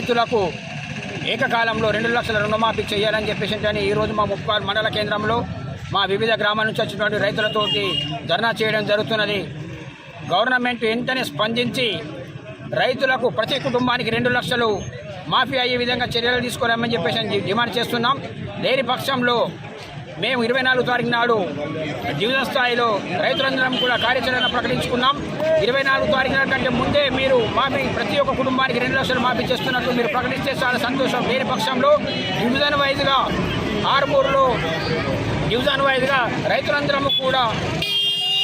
రైతులకు ఏకకాలంలో రెండు లక్షల రుణమాఫీ చేయాలని చెప్పేసి అని ఈరోజు మా ముప్పాల్ మండల కేంద్రంలో మా వివిధ గ్రామాల నుంచి వచ్చినటువంటి రైతులతోటి ధర్నా చేయడం జరుగుతున్నది. గవర్నమెంట్ వెంటనే స్పందించి రైతులకు ప్రతి కుటుంబానికి రెండు లక్షలు మాఫీ అయ్యే విధంగా చర్యలు తీసుకోరామని చెప్పేసి డిమాండ్ చేస్తున్నాం. లేని పక్షంలో మేము ఇరవై నాలుగు తారీఖు నాడు డివిజన్ స్థాయిలో రైతులందరం కూడా కార్యాచరణ ప్రకటించుకున్నాం. ఇరవై నాలుగు తారీఖు కంటే ముందే మీరు మాఫీ ప్రతి ఒక్క కుటుంబానికి రెండు లక్షలు మాఫీ చేస్తున్నట్టు మీరు ప్రకటిస్తే చాలా సంతోషం. లేని పక్షంలో విభజన వైజ్గా ఆరుమూరులో డివిజన్ వైజ్గా రైతులందరం కూడా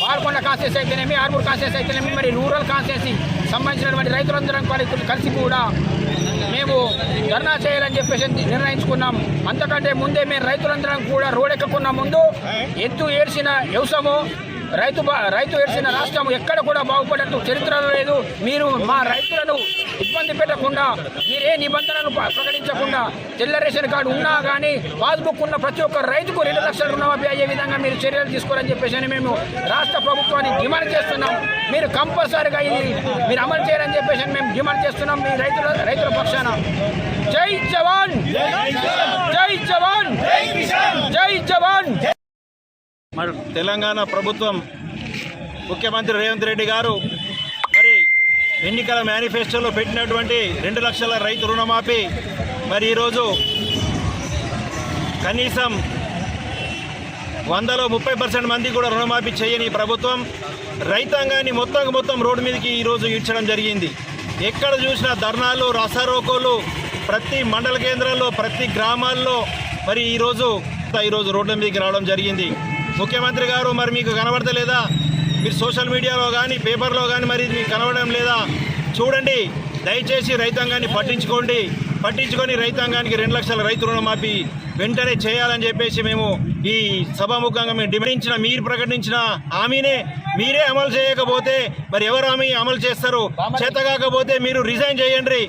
పాల్కొండ కాన్సెస్ అయితేనేమి ఆర్మూర్ కాన్సెస్ అయితేనేమి మరి రూరల్ కాన్సెస్ సంబంధించినటువంటి రైతులందరం కలిసి కూడా మేము ధర్నా చేయాలని చెప్పేసి నిర్ణయించుకున్నాం. అంతకంటే ముందే మేము రైతులందరం కూడా రోడెక్కకున్న ముందు ఎత్తు ఏడ్చిన వ్యవసాయము రైతు రైతు ఏడ్చిన రాష్ట్రం ఎక్కడ కూడా బాగుపడట్టు చరిత్రలో లేదు. మీరు మా రైతులను ఇబ్బంది పెట్టకుండా మీరే నిబంధనలు ప్రకటించకుండా తెల్ల రేషన్ కార్డు ఉన్నా కానీ పాస్బుక్ ఉన్న ప్రతి ఒక్క రైతుకు రెండు లక్షల రుణమాఫీ అయ్యే విధంగా మీరు చర్యలు తీసుకోవాలని చెప్పేసి మేము రాష్ట్ర ప్రభుత్వాన్ని డిమాండ్ చేస్తున్నాం. మీరు కంపల్సరీగా ఇది మీరు అమలు చేయాలని చెప్పేసి మేము డిమాండ్ చేస్తున్నాం మీ రైతుల రైతుల పక్షాన. జై జవాన్! జై జవాన్! జై జవాన్! మరి తెలంగాణ ప్రభుత్వం ముఖ్యమంత్రి రేవంత్ రెడ్డి గారు మరి ఎన్నికల మేనిఫెస్టోలో పెట్టినటువంటి రెండు లక్షల రైతు రుణమాఫీ. మరి ఈరోజు కనీసం వందలో ముప్పై పర్సెంట్ మంది కూడా రుణమాఫీ చేయని ప్రభుత్వం రైతాంగాన్ని మొత్తం మొత్తం రోడ్డు మీదకి ఈరోజు ఈడ్చడం జరిగింది. ఎక్కడ చూసినా ధర్నాలు రసారోకోలు ప్రతి మండల కేంద్రాల్లో ప్రతి గ్రామాల్లో మరి ఈరోజు ఈరోజు రోడ్ల మీదకి రావడం జరిగింది. ముఖ్యమంత్రి గారు మరి మీకు కనబడతలేదా? మీరు సోషల్ మీడియాలో కానీ పేపర్లో కానీ మరి మీకు కనబడడం లేదా? చూడండి దయచేసి రైతాంగాన్ని పట్టించుకోండి. పట్టించుకొని రైతాంగానికి రెండు లక్షల రైతు రుణమాఫీ వెంటనే చేయాలని చెప్పేసి మేము ఈ సభాముఖంగా మేము డిమాండించిన మీరు ప్రకటించిన హామీనే మీరే అమలు చేయకపోతే మరి ఎవరు హామీ అమలు చేస్తారు? చేత కాకపోతే మీరు రిజైన్ చేయండి.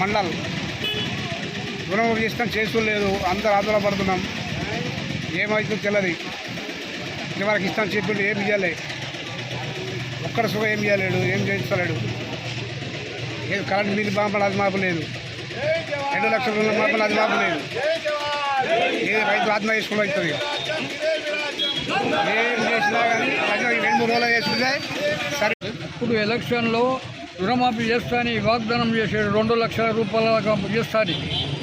మండల్. రుణమాఫీ చేస్తాం చేసుకోలేదు అందరు ఆందోళన పడుతున్నాం ఏమవుతుందో తెలియదు ఇంతవరకు ఇస్తాను చెప్పిండు ఏం ఇవ్వలే ఒక్కడ సుఖం ఏం ఇవ్వలేడు ఏం చేస్తలేడు ఏది కరెంట్ బిల్లు మాపలు అది మాపు లేదు. రెండు లక్షల రూపాయలు మాపలు అది మాపు లేదు. ఏది రైతు ఆత్మ చేసుకుని అవుతుంది ఏం చేసినా కానీ రెండు మూడు రోజులు చేసుకుంటే సరే ఇప్పుడు ఎలక్షన్లో రుణమాఫీ చేస్తాని వాగ్దానం చేశాడు రెండు లక్షల రూపాయల చేస్తాని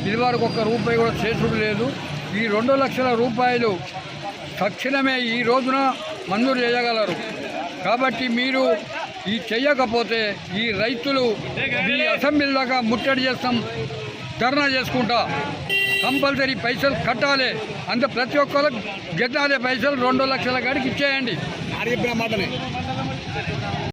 ఇదివరకు ఒక్క రూపాయి కూడా చేసుడు లేదు. ఈ రెండు లక్షల రూపాయలు తక్షణమే ఈ రోజున మంజూరు చేయగలరు. కాబట్టి మీరు ఈ చేయకపోతే ఈ రైతులు మీ అసెంబ్లీ దాకా ముట్టడి చేస్తాం ధర్నా చేసుకుంటా. కంపల్సరీ పైసలు కట్టాలి. అంత ప్రతి ఒక్కరికి గెట్టాలి పైసలు రెండు లక్షల కాడికి ఇచ్చేయండి. ఆడ చెప్పిన మాటనే